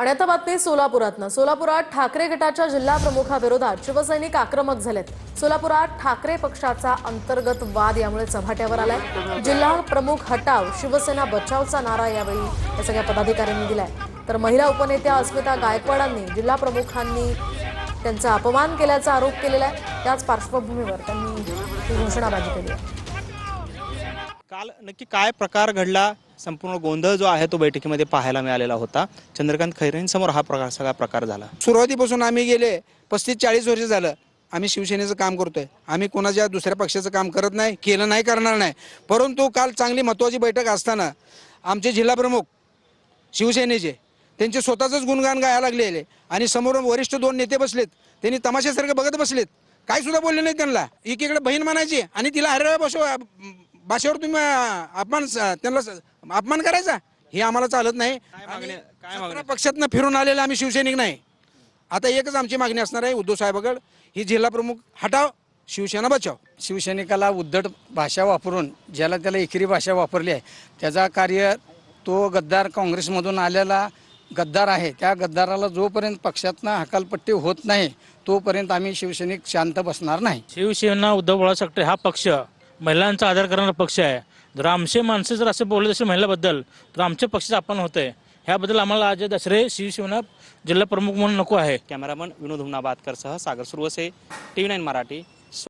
आणि आता बातमी सोलापुरातनं. सोलापुरात ठाकरे गटाच्या जिल्हा प्रमुखाविरोधात शिवसैनिक आक्रमक झालेत. सोलापुरात ठाकरे पक्षाचा अंतर्गत वाद यामुळे चव्हाट्यावर आलाय. जिल्हा प्रमुख हटाव शिवसेना बचावचा नारा यावेळी या सगळ्या पदाधिकाऱ्यांनी दिलाय. तर महिला उपनेत्या अस्मिता गायकवाडांनी जिल्हा प्रमुखांनी त्यांचा अपमान केल्याचा आरोप केलेला आहे. त्याच पार्श्वभूमीवर त्यांनी ही घोषणाबाजी केली आहे. काल नक्की काय प्रकार घडला? संपूर्ण गोंधळ जो आहे तो बैठकीमध्ये पाहायला मिळालेला होता. चंद्रकांत खैरेंसमोर हा प्रकार सगळा प्रकार झाला. सुरुवातीपासून आम्ही गेले. पस्तीस चाळीस वर्ष झालं. आम्ही शिवसेनेचं काम करतोय. आम्ही कोणाच्या दुसऱ्या पक्षाचं काम करत नाही केलं नाही करणार नाही. परंतु काल चांगली महत्त्वाची बैठक असताना आमचे जिल्हाप्रमुख शिवसेनेचे त्यांचे स्वतःचंच गुणगान गायला लागलेले आणि समोर वरिष्ठ दोन नेते बसलेत. त्यांनी तमाशासारखं बघत बसलेत. काय सुद्धा बोलले नाही त्यांना. एकीकडे बहीण म्हणायची आणि तिला हरळ बसव भाषेवर तुम्ही अपमान त्यांना अपमान करायचा? हे आम्हाला चालत नाही. काय? पक्षातनं फिरून आलेले आम्ही शिवसैनिक नाही. आता एकच आमची मागणी असणार आहे उद्धव साहेबाकडे ही जिल्हा प्रमुख हटाव शिवसेना बचाव. शिवसैनिकाला उद्धट भाषा वापरून ज्याला त्याला एकेरी भाषा वापरली आहे त्याचा कार्य तो गद्दार काँग्रेसमधून आलेला गद्दार आहे. त्या गद्दाराला जोपर्यंत पक्षातनं हकालपट्टी होत नाही तोपर्यंत आम्ही शिवसैनिक शांत बसणार नाही. शिवसेना उद्धव बाळासाहेब ठाकरे हा पक्ष महिलांचा आदर करणारा पक्ष आहे. जर आमचे माणसं जर असे बोलले असे महिलाबद्दल तर आमच्या पक्षाचं अपमान होतंय आहे ह्याबद्दल आम्हाला आज दसरे शिवसेना जिल्हा प्रमुख म्हणून नको आहे. Cameraman Vinod हुमनाबादकरसह Sagar Suravase T V nine Marathi.